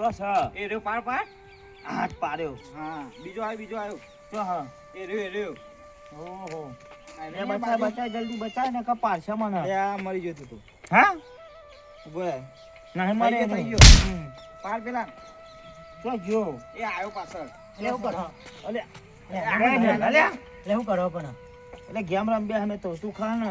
તો છ એ રહ્યો પાર પાર આઠ પાડ્યો. હા. બીજો આવ્યો બીજો આવ્યો તો હા. એ રહ્યો એ રહ્યો. ઓહો. આ એ બચાય જલ્દી બચાય ને કે પાડશે મને. એ આ મરી જતું તું હા? ઊભો. નહીં મરે થઈ ગયો. પાર પેલા. તો એ આવ્યો પાછળ. એટલે હું કરો? અલે. અલ્યા, અલ્યા એટલે શું કરો પણ? એટલે ગેમ રમ્યા અમે તો તું ખા ને.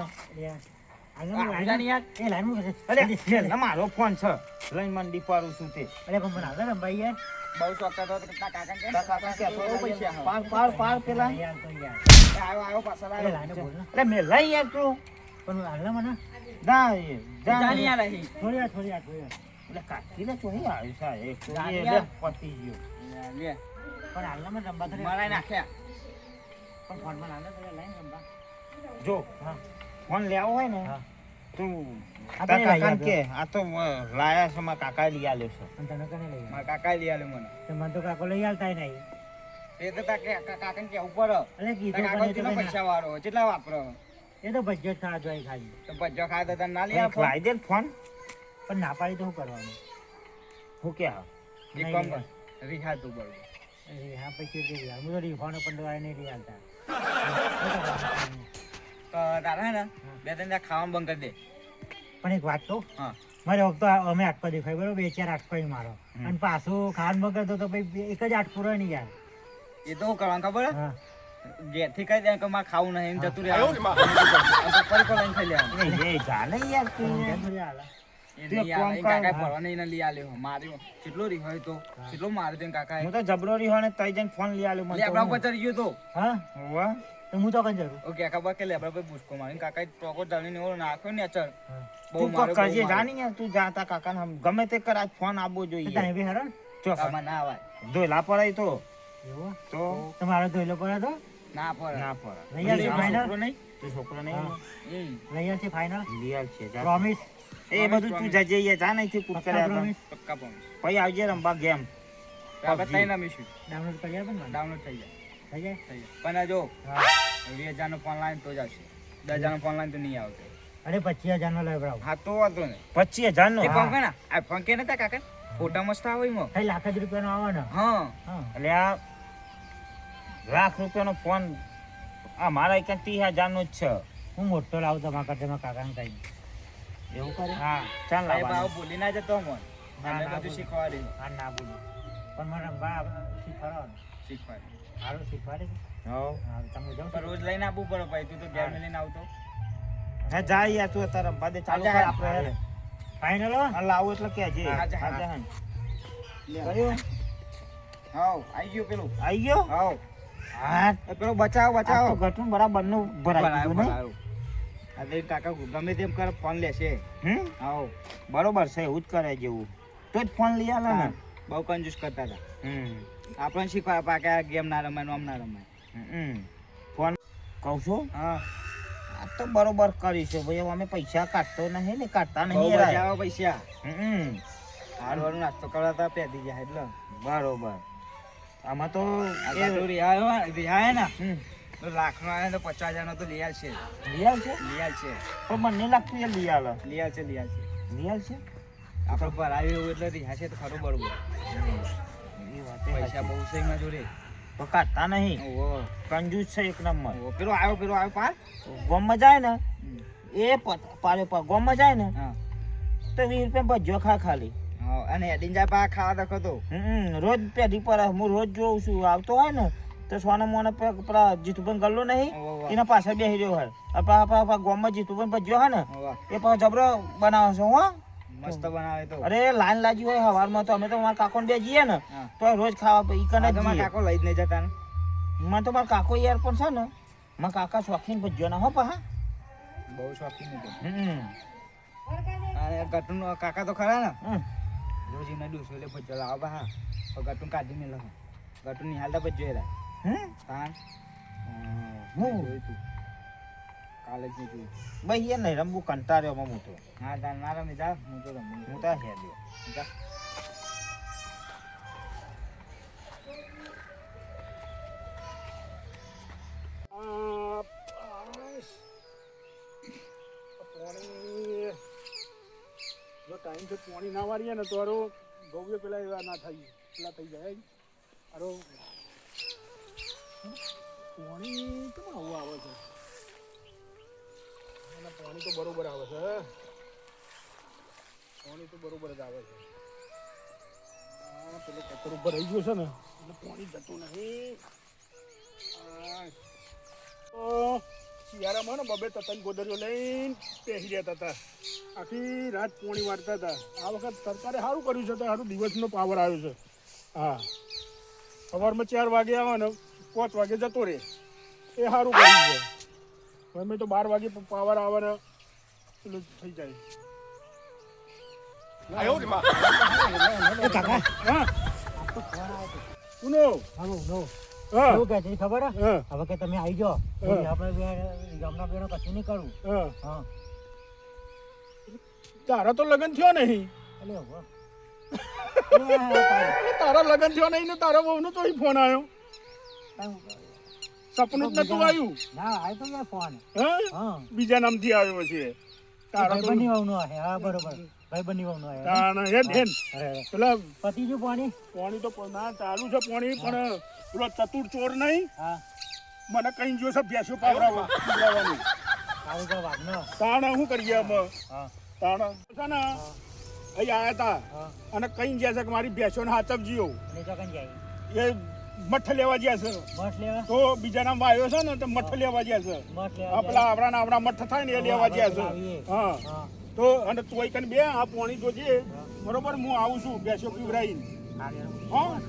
આજાની યાર. એ લાઈન મૂકે છે અલે લે, મારો ફોન છે. લઈને મને દીપારું છું તે. અરે પણ મને આવડે ને ભાઈ યાર. બહુ કરતો હતો કે કાકાને કેમ? તારા કાકા કે પૈસા. પાર પાર પાર પેલા. આવ્યો આવ્યો પાછળ આવ્યો એટલે મેં લઈ યાર તું. પણ હાલને મને? ના જા જાની યાર અહીં. થોડી વાર થોડી વાર થોડી વાર. એટલે કાકી ને ચોહી આવ્યું છે એક. તો જાની એ યાર. લે, પતી ગયો. લે. પણ હાલને મને રમવા તો મરાઈ નાખ્યા. પણ ફોનમાં લાઈને તો લાઈને રમવા. જો. હા. ફોન લેવો હોય ને તું કાકા કે આ તો લાયા છે મારા કાકા લઈ આલ્યો છે. અને તને કને લઈ મારા કાકા લઈ આલ્યો મને. તો મને તો કાકો લઈ આલતા નહીં. એ તો તારા કાકા કા- પડે. અરે કીધું કાકો કેટલા પૈસા વાળો કેટલા વાપરો? એ તો ભજ્જો થવા જોઈએ ખાલી. તો ભજ્જો તો તને ના લઈ આપો. લાઈ દે ફોન. પણ ના પાડી તો શું કરવાનું? હું કે હા? એક કામ કર રિહા તું બોલ. રિહા હા પછી કે યાર હું તો રીફાનો પણ દવા નહીં લઈ આવતા. તો તારા હે ને બે ત્રણ દાડા ખાવાનું બંધ કરી દે પણ એક વાત કહું હા મારે વખતો અમે આટકો દેખાય બરોબર બે ચાર આટકો મારો અને પાછું ખાવાનું બગડતો તો ભાઈ એક જ આટકો રહે ને યાર એ તો કરવાનું ખબર ઘેરથી કહી દે કે મારે ખાવું નહીં એમ જતું રહે ફરી કોલ લઈને ખાઈ લેવાનું. એ ચાલે યાર તું ઊંઘે થોડી હાલે. એ તે નહીં આવે. કોમ એ કર, કાકાએ હા. ભરવાને એને લઈ આલ્યો. માર્યો. કેટલો હોય તો. કેટલો માર્યો તો એને કાકાએ. હું તો જબરોરી હોય ને તઈ જઈને ફોન લઈ આલ્યો મને ચડી ગયો તો. હા હું તો કઈ જરૂર. ઓકે, ખબર કે લેબડા પર ભૂસકો મારી. કાકા ટોકો ઢાળીને એવો નાખ્યો ને અચર. બહુ બહુ કરજે જાની યાર તું જાતા કાકા ને ગમે તે કર આજ ફોન આપવો જોઈએ. તમે બી હરણ ને જો. આમાં ના આવે ધોયલા પડાય તો. એવો? તો? તમારો ધોયલો પડે તો? ના પડે. ના પડે. રૈયા છે ફાઈનલ નહીં? તું છોકરો નહીં? હમ. લઈ આવશે ફાઇનલ છે પ્રોમિસ એ બધું તું જજે યાર જા નહીં થી પક્કા કર્યા? પક્કા પ્રોમિસ પછી આવજે રમવા ગેમ. PUBG. ત્રણ રમીશું. ડાઉનલોડ કરી આપે ને ડાઉનલોડ થઈ જાય. થઈ જાય? પણ જો હા. વીસ હજારનો ફોન લાવીને તો જ આવશે. દસ હજારનો ફોન લાવીને તો નહીં આવતો. અરે પચીસ હજારનો લઈ બરાબર હા તો વાંધો નહીં. પચીસ હજાર નો એ ફોન કે ના આ ફોન કે નતા કાકા? ફોટા મસ્ત આવે એમાં. લાખ જ રૂપિયાનો આવે હા. હા. એટલે આ લાખ રૂપિયાનો ફોન આ મારા એક ત્રીસ હજાર નો જ છે. હું મોટો લાવું તમારા કરતા મારા કાકાને કઈ એવું કરે? હા ચાલ સાહેબ બોલી ના જતો મન ના, બધું ભૂલું. હા ના બોલું. પણ મને રમવા શીખવાડો સારું શીખવાડે. તમે જાઓ રોજ લઈને આપવું પડે ભાઈ તું તો ઘેર લઈને આવતો. હા જા યાર તું અત્યારે બાદે ચાલુ કર આપણે. હેરે. ફાઇનલ હા? લાવો લાવું એટલે કહેજે જે હા, જા, હા. કર્યું? હાવ આવી ગયું પેલું. આઈ ગયો? હાવ. હા. પેલો બચાવ બચાવો તો બચાવ. બરાબરનું ભરાઈ ગયું ને? અરે કાકા ગમે તેમ કરે ફોન લેશે. હમ? હાવ. બરોબર છે એવું જ કરે જેવું. તો જ ફોન લઈ આલે ને. બહુ કંજૂસ કરતા હતા. હમ. આપણને શીખવા પાકે ગેમ ના રમાય આમ ના રમાય. ફોન કહું છું? હા. આ તો બરોબર કરીશું ભાઈ અમે પૈસા કાઢતો નહીં ને કાઢતા નહીં મજા પૈસા. હમ. હારું હારું નાસ્તો કરવા તો પેદી જાય એટલે. બરોબર. આમાં તો રિહાય ને? લાખનો આવે તો પચાસ હજારનો તો લિયાલ છે લઈ છે લિયાલ છે પણ મને લાગતું એ લઈ આલે. છે આવશે છે આવશે છે આપણે ભરાયું એવું એટલે રિહાશે તો ખરું બરોબર. એ વાત પૈસા બહુ છે એમાં જોડે. તો નહીં. કંજૂસ છે એક નંબર. પેલો આવ્યો પેલો આવ્યો પાર? ગોમમાં જાય ને એ પાર પા ગોમમાં જાય ને તો વીસ રૂપિયા ભજ્યો ખા ખાલી. અને જાય પા ખાવા તો હમ રોજ પેઢી પર હું રોજ જોઉં છું આવતો હોય ને તો સોના મોને પેલા જીતુભાઈ ગલ્લો નહીં. એના પાછળ બેસી રહ્યો હોય. પા પા ગોમમાં જીતુભાઈ ભજ્યો હોય ને એ પાછો જબરો બનાવે છે હો. મસ્ત બનાવે તો. અરે લાઈન લાજી હોય હવારમાં તો. અમે તો મારા કાકો બે જઈએ ને. તો રોજ ખાવા ઈ કને જ મારા કાકો લઈ જ નહીં જતા ને. મને તો મારા કાકો યાર પણ છે ને મારા કાકા શોખીન ભજ્યો ના હો પા. બહુ શોખીન હતો હમ. અને ગટુનો કાકા તો ખરા ને. રોજ એમને ડૂસો એટલે ભજ્જો લાવો બા હા. તો ગટુન કાઢી મેલો ગટુન નિહાલતા ભજ્યો એરા હે તાન હું જોયું તું કાલે જ મેં જોયું ભાઈ એ નહીં રમવું કંટાળ્યો માં હું તો. હા તાન ના રમી જા હું તો રમું. હું તો હે દે જો ટાઈમથી પાણી ના વાળીએ ને તો અરો ગૌએ પેલા એવા ના થાય પેલા થઈ જાય. અરો પાણી કેમ આવું આવે છે? અને પાણી તો બરોબર આવે છે પાણી તો બરોબર જ આવે છે. પેલો કચરો ઉપર રહી ગયો છે ને, એટલે પાણી જતું નથી. શિયાળામાં ને બબે તતન ગોદરીઓ લઈને પહેરી રહેતા હતા. આખી રાત પોણી મારતા હતા. આ વખત સરકારે સારું કર્યું છે, તો સારું દિવસનો પાવર આવ્યો છે. હા. સવારમાં ચાર વાગે આવે ને પાંચ વાગે જતો રહે. એ સારું કર્યું છે. અમે તો બાર વાગે પાવર આવવાના ને પેલું થઈ જાય. નો ખબર હવે કે તમે આવી જાઓ. આપણે ગામના બેનો કશું નહીં કરું. હા. હા. તારા તો લગ્ન થયો નહીં. તારા લગ્ન થયો નહીં ને તારા બહુનો તો ફોન આવ્યો સપનું જ નતું આવ્યું. ના આ તો ફોન. હા? બીજા નામથી આવ્યો છે. તારા બની વાવનો હે. હા બરોબર. ભાઈ વાવનો હે. તાણ હેડ હેડ. પેલા પતી જો પાણી? પાણી તો ના ચાલુ છે પાણી પણ પેલો ચતુર ચોર નહીં. હા. મને કઈ જો છે ભેંસો પાવરાવા. પીવડાવવાનું. આવું તો વાઘનો. તાણ હું કરીએ અમે હા. તાણ છે ને અહીં આયા હતા અને કઈ ગયા છે કે મારી ભેંસોને ને અને જીઓ એ મઠ લેવા ગયા છે. મઠ લેવા? તો બીજા નામ આવ્યો છે ને તો મઠ લેવા ગયા છે. આપણા આપણા આપણા મઠ થાય ને એ લેવા ગયા છે. હા. તો અને તોય કને બે આ પોણી જોજે. બરોબર હું આવું છું બેસો પીવડાવીને હા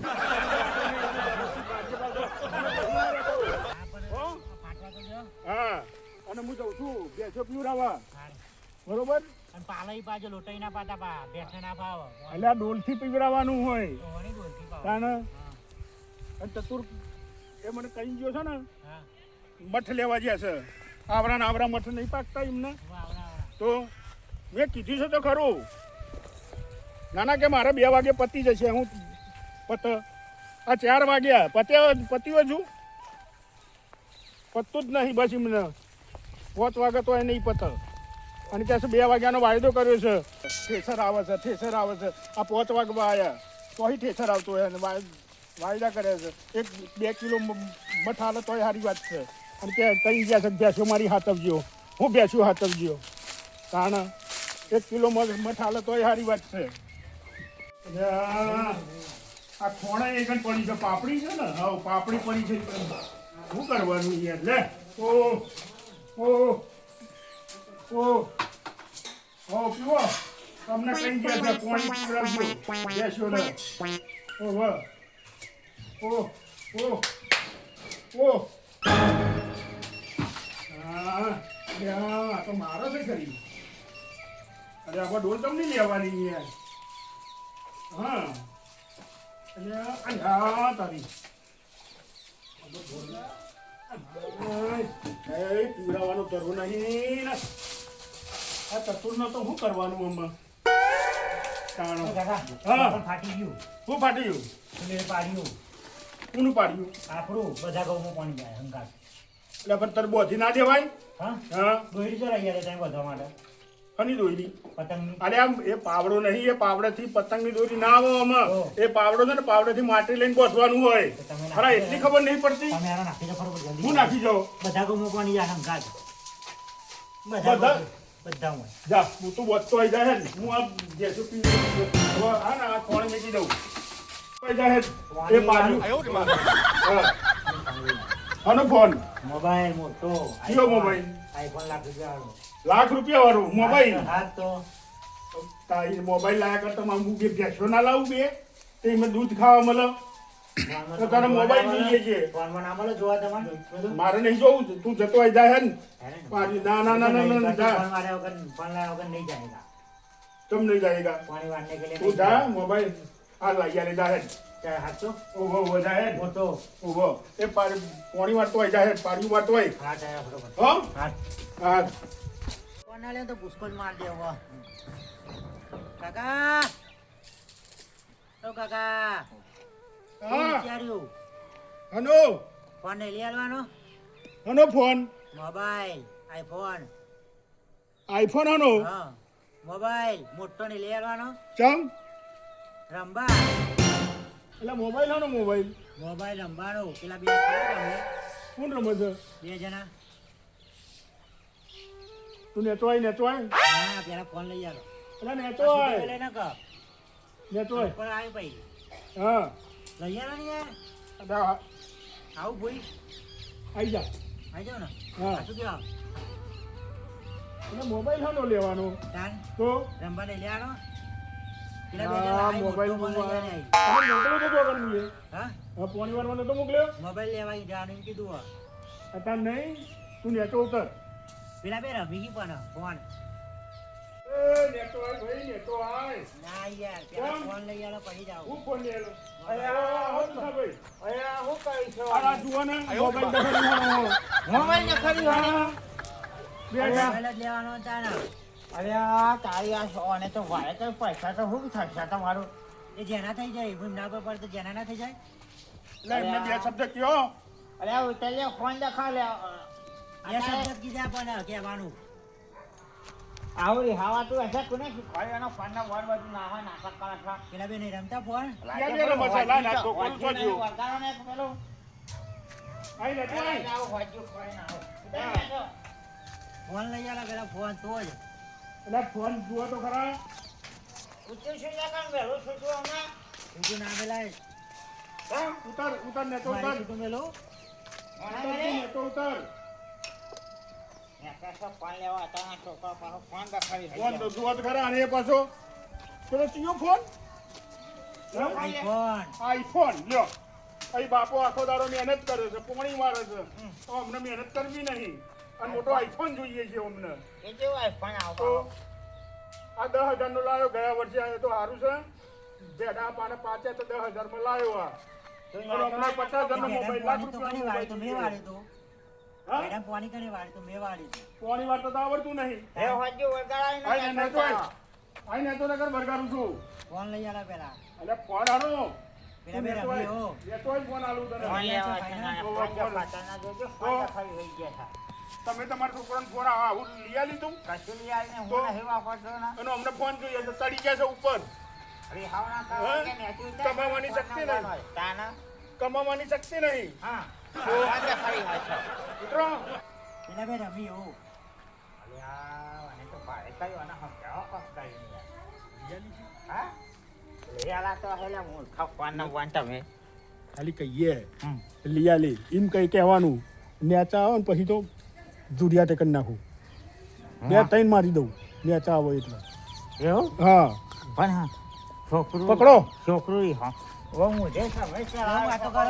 હા? અને હું જઉં છું ભેંસો પીવડાવવા બરોબર? અને પાલય પાજો લોટાઈ ના પાતા પા બેઠે ના પાવ. એટલે ડોલથી પીવડાવવાનું હોય. તાને? અને ચતુર એ મને કહી ગયો છે ને મઠ લેવા ગયા છે. આવરા ને આવરા મઠ નહીં પાકતા એમને. તો મેં કીધું છે તો ખરું. નાના કે મારે બે વાગે પતી જશે હું પત આ ચાર વાગ્યા. પત્યા પત્યો છું. પતતું જ નહીં બસ એમને. પાંચ વાગે તો એ નહીં પત. અને ત્યાં બે વાગ્યાનો વાયદો કર્યો છે. ઠેસર આવે છે ઠેસર આવે છે. આ પાંચ વાગવા આવ્યા તોય ઠેસર આવતો હોય અને વાય- વાયદા કરે છે. એક, બે કિલો મઠ હાલે તોય સારી વાત છે. અને કે કઈ ગયા છે? ભેંસો મારી હાથવજીઓ. હું ભેંસો હાથવજીઓ. કારણ એક કિલો મઠ હાલે તોય સારી વાત છે. આ ખોણા એક પડી છે. પાપડી છે ને? હા, પાપડી પડી છે શું કરવાનું યાર? લે. ઓ ઓ ઓ. ઓ પીવો તમને કઈ ગયા છે? કોણી પીવડાવજો. બેસ્યો ને ઓ, વાહ. ઓ ઓ ઓ હા આ તો મારો છે ખરી અરે આપણે ડોલ તમને લેવાની યાર હા અને આ તારી પીવડાવવાનો તરવો નહીં ને આ ચતુરનો તો શું કરવાનું આમાં કાણો હા. ફાટી ગયું. શું ફાટી ગયું પાડ્યું. કોનું પાડ્યું. આપણું બધા ઘઉંમાં પાણી જાય હંકાર. એટલે પણ તારે બોધી ના દેવાય? હા? હા. દોરી તો ગયા ત્યાં વધવા માટે. ખની દોરી પતંગની. અરે આમ એ પાવડો નહીં એ પાવડેથી પતંગની દોરી ના આવો આમાં. એ પાવડો છે ને પાવડેથી માટી લઈને બોસવાનું હોય. ખરા એટલી ખબર નહીં પડતી? તમે આને નાખી દો જલ્દી. હું નાખી જાઉં? બધા ઘઉંમાં પાણી જાય હંકાર. બધા બધા? હોય. જા હું તો બોચતો આવી જાય ને હું આ જેસુ પી હા આ કોણ મેકી દઉં. એ બાજુ આનો ફોન મોબાઈલ મોટો. કયો મોબાઈલ? આઈફોન લાખ રૂપિયા વાળો લાખ રૂપિયા વાળો મોબાઈલ? હા તો. તારી મોબાઈલ લાયા કરતા માંગુ કે ભેંસો ના લાવું બે? તે મેં દૂધ ખાવા મળે. તો તારે મોબાઈલ જોઈએ છે. ફોનમાં ના મળે જોવા તમારે? મારે નહીં જોવું તું જતો આવી જાય ને. પાછી ના. ના ના ના ના ફોન મારે વગર ફોન લાયા વગર મોબાઈલ. હાલો અહીંયા જાહેર ત્યાં હાચો? ઊભો ઊભો જાહેર મોટો હોય જાહેર પાણી માર તો કાકા. હા. વિચાર્યું ફોન નહીં લઈ આવવાનો હનો ફોન. Mobile iPhone. આઈફોન હનો? હા મોબાઈલ મોટો નહીં લઈ આવવાનો ચમ? રંબા એટલે મોબાઈલ હાનો મોબાઈલ. મોબાઈલ રંબાનો પેલા બે રમે? કોણ રમે છે? બે જણા. તું નેચવાય નેચવાય ના પેલા ફોન લઈ આલો. એટલે નેચવાય ના લઈને કર નેચવાય ઉપર આવ્યો પછી. હા. લઈ આલો ને યાર. આવું ભાઈ આઈ જા. આવી જાવ ને? હા. શું કહેવાય? એટલે મોબાઈલ હાનો લેવાનો. તો? રંબા લઈ લેવાનો હા, આવી, મોબાઈલ મોટો ફોન લઈ મોબાઈલ. આલે. અને મોકલ્યો તો તો કરવું એ. હા? હવે પોણી વારવાનો તો મોકલ્યો. મોબાઈલ લેવા જવાનું કીધું અત્યારે નહીં તું નેચો ઉતર પેલા બે રમી ગઈ પણ ફોન. એ આય ભાઈ નેચો આય. ના યાર પેલા ફોન લઈ આલો પછી જાવ હું ફોન લેલો અયા, આવો તો ભાઈ. અયા, હું કરીશ હવે? આ જુઓ ને મોબાઈલ દેખાડવાનો મોબાઈલ ને હા. બે મોબાઈલ લેવાનો અરે આ તારી આ સોને તો વાળે તો પૈસા તો શું થશે તમારું? એ જેના થઈ જાય એમ ના પર તો જેના ના થઈ જાય. એટલે એમને બે શબ્દ કયો? અરે આ ઉતરીએ ફોન દેખાડ લે બે શબ્દ કીધા પણ કહેવાનું. તું હશે કોને? શીખવાડ્યું એનો ફોન ના વર બધું ના હોય નાટક કરે છે. પેલા બે નહીં રમતા ફોન? ને પેલું. આઈ આવું ખોઈ ના લઈ આવે પેલા ફોન તો જ. એટલે ફોન જુઓ તો ખરા. ઉતરી શું કામ? બીજું ના મેલાય હા? ઉતર ઉતર મેલું? વળી? તું ઉતર. ફોન લેવા હતા છોકરા પાછો ફોન દેખાડી ફોન તો જુઓ તો ખરા અને એ પાછો. પેલો ચિયો ફોન? આઈફોન. આઈફોન લ્યો. અહીં બાપો આખો દાડો મહેનત કરે છે પોણી મારે છે. તો અમને મહેનત કરવી નહીં. અને મોટો આઈફોન જોઈએ છે અમને. એ કેવો આઈફોન આવતો આ દસ હજાર નો લાવ્યો ગયા વર્ષે આવ્યો તો સારું છે. ભેડા પાને પાંચે તો દસ હજારમાં લાવ્યો આ હમણાં પચાસ હજાર નો મોબાઈલ લાખ તો કણી વાળી તો મેં વાળી તો. હા? મેડમ પાણી કણી વાળી તો મેં વાળી પોણી વાર તો આવડતું નહીં. એ વાંચ્યું વગાડાય ને ને તો આઈ. ને તો નગર બરગારું છું. ફોન લઈ આલો પેલા. એટલે ફોન આનો પેલા બે રમી હો. લેતોય ફોન આલું તને. ફોન લેવા છે ને ફોન ફોન. ના જોજો ફોન દેખાડી રહી ગયા. છે તમે તમારા છોકરાને ફોન આવું લઈ લીધું કશું લઈ આવીને હું નહીં વાપરતો ને અને અમને ફોન જોઈએ તો તડી ગયા છે ઉપર હા? કમાવાની શક્તિ નહીં. કમાવાની શક્તિ નહીં હા ફોન દેખાડી હોય છે. ઉતરો પેલા બે રમી હો અલ્યા, મને તો ભારે કર્યું અને સમજાવો યાર. હા? લઈ આલા તો હેલા મૂર્ખા ફોન ના વાન તમે. ખાલી કહીએ હમ. લીયા લે એમ કઈ કહેવાનું નેચા આવે ને પછી તો જુરિયા કરી નાખું. બે ત્રણ મારી દઉં. નેચા આવે એટલે. એવું? હા. પણ હા, છોકરું પકડો. છોકરું હા. ઓ છે વાતો કરો.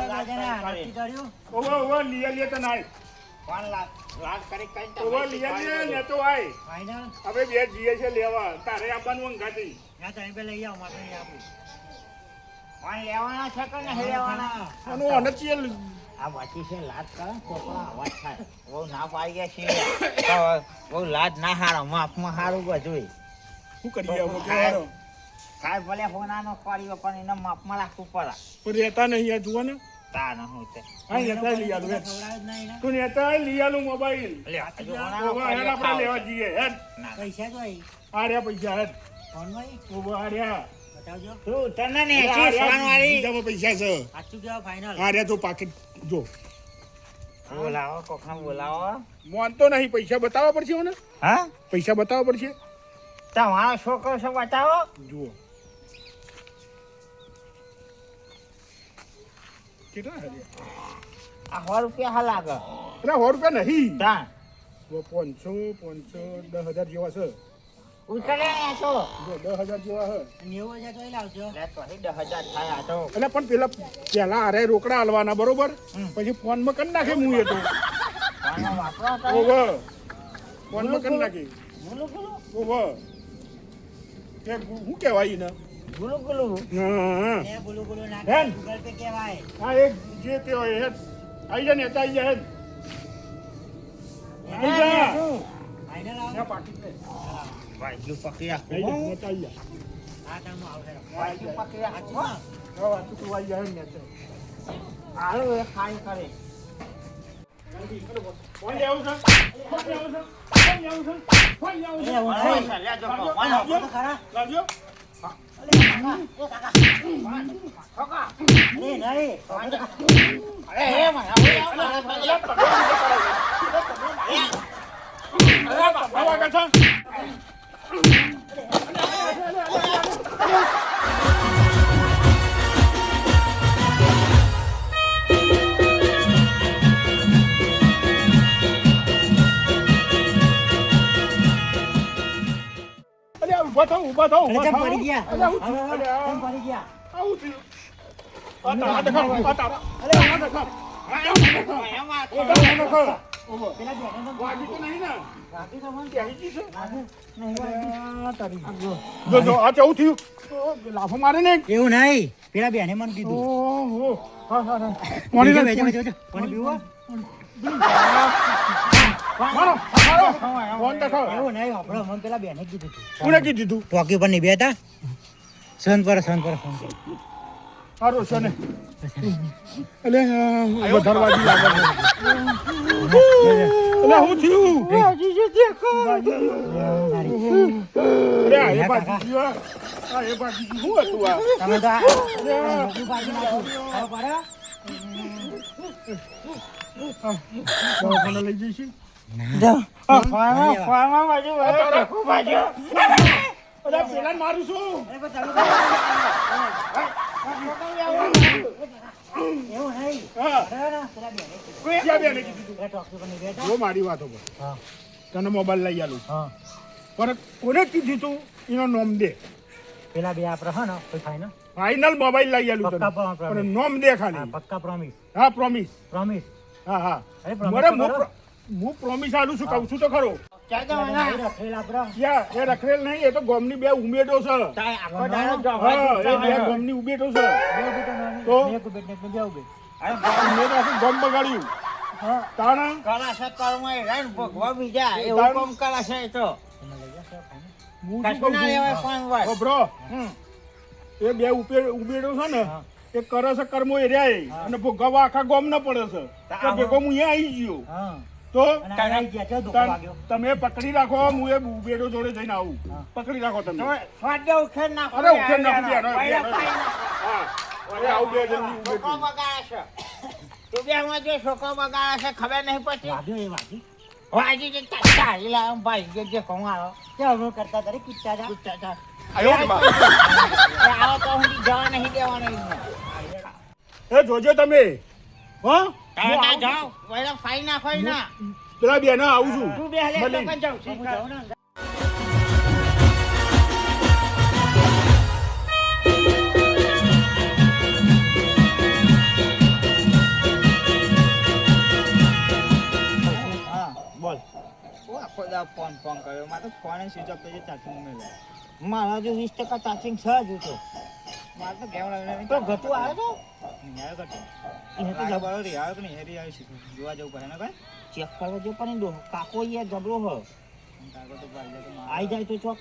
કર્યું. તો હવે બે જીએ છે લેવા. તારે આપવાનું અંગાથી. પેલા લઈ આવો આપું. લેવાના છે કે નહીં લેવાના? આનું અનચીએ આ વાંચી છે લાજ કરે અવાજ થાય. બહુ ના પાડી ગયા છીએ. તો બહુ લાજ ના હારો માપમાં હારું બધું શું કરી કહેવાનો સાહેબ ભલે હોનાનો પાડ્યો પણ એને માપમાં રાખવું પડે. પણ રહેતા નહીં આ જુઓ ને. તા ન હું તે. હા નેતા લઈ આલું તું આલું મોબાઈલ હેડ આપણે લેવા જઈએ હેડ. ના. પૈસા તો આ રહ્યા પૈસા હેડ. ફોનમાં ઓવો આ રહ્યા બતાવજો. તું તને ને આ પૈસા છે. સાચું કેવા ફાઈનલ આ રહ્યા તો પાકીટ જો. બોલાવો કોખા બોલાવો મોનતો નહીં પૈસા બતાવવા પડશે મને? હા? પૈસા બતાવવા પડશે? તમારો છોકરો છે બતાવો. જુઓ. કેટલા? આ સો રૂપિયા હા લાગે. અરે સો રૂપિયા નહીં. પાંચસો પાંચસો દસ હજાર જેવા છે. ઉતરે ને આ તો જો દસ હજાર જેવા છે નેવું હજાર તો લાવજો લે તો અહીં દસ હજાર થાય આ તો. એટલે પણ પેલા પેલા અરે રોકડા હાલવાના બરોબર. પછી ફોનમાં કરી નાખે હું એ તો. કરી નાખી. કે શું કહેવાય ને ગુલુ ગુલુ હા. એ બોલું બોલું ના ગૂગલ પે કહેવાય. હા એક જે તે હોય હેડ આઈ જા ને આઈ જા હે આઈ જા. આઈ જા ને આઈ જા આખો વાજુ પકડી ના હા તું તું આઈ જા ને હાલો એ ખાઈ કરે કોણ લેવું છે કોણ લેવું છે કોણ લેવું છે કોણ લેવું છે હું અરે, ખાઈ. ચાલ્યા જો લાવજો, ભગવાન તો ખરા લાવજો અરે નહીં અરે હે થાવ ઊભા થાવ ઊભા થાવ અરે. પડી ગયા કેમ પડી ગયા આવું થયું. આ તારા દેખાવ, આ તારા. અલ્યા, આ દેખાવ. આ. એમાં ઓ, ભાઈ, આ દેખાવ. લાફો મારે ને એવું નહીં. પેલા બેને મને કીધું. કોને કીધું તું? ચોકી ઉપર નહીં બેઠા સન પર સંત પર ફોન હારું છે ને. એટલે આ વધારે વાગી છે. હું થયું? લઈ જઈશું? મારું છું. મારી વાતો પર. હા. તને મોબાઈલ લઈ આલું. હા. પણ કોને કીધું તું એનો નોમ દે? પેલા બે આપણે હા ને મોબાઈલ લઈ આલું પણ નોમ દે ખાલી. પક્કા પ્રોમિસ હા પ્રોમિસ પ્રોમિસ હા હું. હું પ્રોમિસ આલું છું કહું છું તો ખરો. એ રખડેલ નહીં એ તો ગોમની બે ઉમેટો છે. એ બે ગોમની ઉમેટો છે. તો ને ગોમ બગાડ્યું. કર્મ એ બીજા એવું કોમ તો. બે છે ને કરે છે કર્મો એ રહ્યા અને ભોગવવા આખા ગોમ ના પડે છે. તો ભેગો હું અહીંયા આવી ગયો. હા. તો તમ- પકડી રાખો હું એ બેડો જોડે જઈને આવું. પકડી રાખો તમે. નાખો અરે ઉખેર નાખો, બે, આવું બે તું બે જે છોકરો બગાડે છે ખબર નહીં પડતી? વાગ્યો એ વાગી. જે ચાલી લાવ ભાઈ જે કરતા તારે કીધા જા. આવો તો હું જવા નહીં દેવાનો એ જોજો તમે. હા? તારે ના જાઓ. પહેલા ફાઈ નાખો ય ના. પેલા બે ના આવું છું. તું બે લે તો. પણ જાઉં હું છું ને. બોલ. ઓ આખો દા ફોન ફોન કર્યો. મારે તો ફોન સ્વિચ ઓફ થઈ ચાર્જિંગ મેળવ્યો મારા જો વીસ ટકા ચાર્જિંગ છે હજુ તો મારે તો કેમ તો ઘટું આવે તો? નિહાળ કરતો એ તો જબરો બરો રિહાળ કે નહીં? રિહાળ શીખું જોવા જવું પડે ને ભાઈ? ચેક કરવા જો પણ ડો કાકો એ જબરો હ કાકો તો ભાઈ જાય તો આઈ જાય તો ચોક.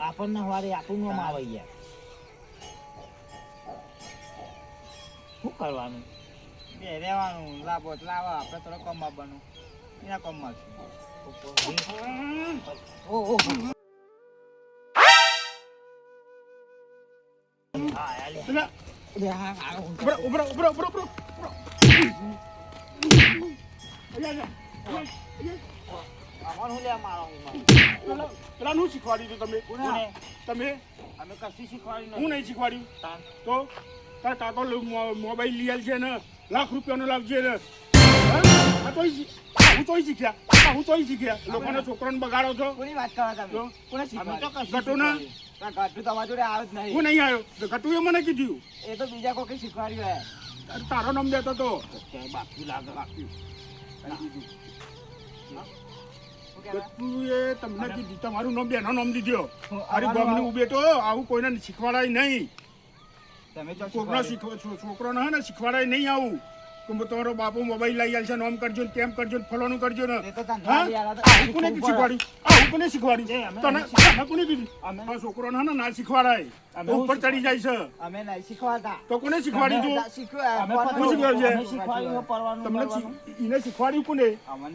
આપણને હવારે આપણું નામ આવે યાર શું કરવાનું? બે રહેવાનું. લાભો લાવો. આપણે થોડો કમ આપવાનું એના કમ માગશું ઓ ઓ નું શીખવાડ્યું તમે? તમે અમે કશું શીખવાડ્યું હું નહીં શીખવાડ્યું તો તાર કાકો મોબાઈલ લઈ આલ છે ને લાખ રૂપિયાનો લાવજે ને હું તોય શીખ્યા હું તોય શીખ્યા લોકોના છોકરાને બગાડો છો કોની વાત કરો તમે જો. ના? તમારા જોડે આવ્યો જ નહીં. હું નહીં આવ્યો. તો એ મને કીધું. એ તો બીજા કોઈ શીખવાડ્યું હે. તાર- નામ દેતો તો. બાકી લાગે બાકી. શું તમને કીધું તમારું નામ બેનો નામ દીધો. અરે ગમની ઉભે તો આવું કોઈને શીખવાડાય નહીં. તમે શીખવાડ્યું. શીખવા છો- છોકરોને ને શીખવાડાય નહીં આવું. કે તમારો બાપુ મોબાઈલ લઈ આવશે નોમ કરજો ને તેમ કરજો ને ફલાણું કરજો ને. તો આવું કોને શીખવાડી? આવું કોને શીખવાડી? તને કોને કીધું? આ છોકરો ને ના શીખવાડાય. ઉપર ચડી જાય છે. અમે નહીં શીખવાડતા. તો કોને શીખવાડી તું? શું શીખવાડ્યું શીખવાડ્યું તમને એને શીખવાડ્યું કોને?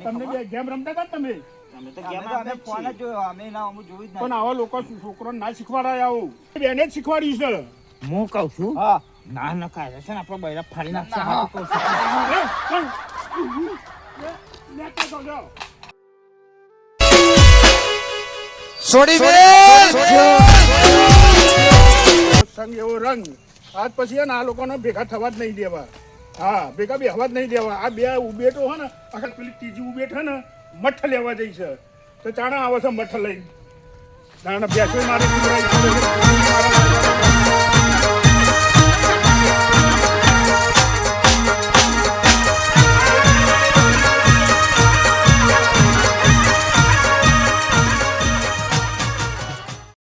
તમને ગેમ રમતા હતા તમે? અમે તો અમે ગેમ તો અમે રમતા જ ફોન જ છીએ. જોયો. અમે ના અમે જોયું જ પણ આવા લોકો છોકરો ના શીખવાડાય આવું. બેને જ શીખવાડ્યું છે. હું કહું છું હા. ના ના કાઢે છે ને આપણો બૈરા ફાડી નાખશે. હા. તો તો જાઓ. સંગ એવો રંગ. આજ પછી ને આ લોકોને ભેગા થવા જ નહીં દેવા. હા ભેગા બે હવા જ નહીં દેવા. આ બે ઉબેટો હે ને આખા પેલી ત્રીજી ઉબેટ હે ને મઠ લેવા જઈ છે. તો ચાણા આવે છે મઠ લઈને. ચાણા બેસો મારે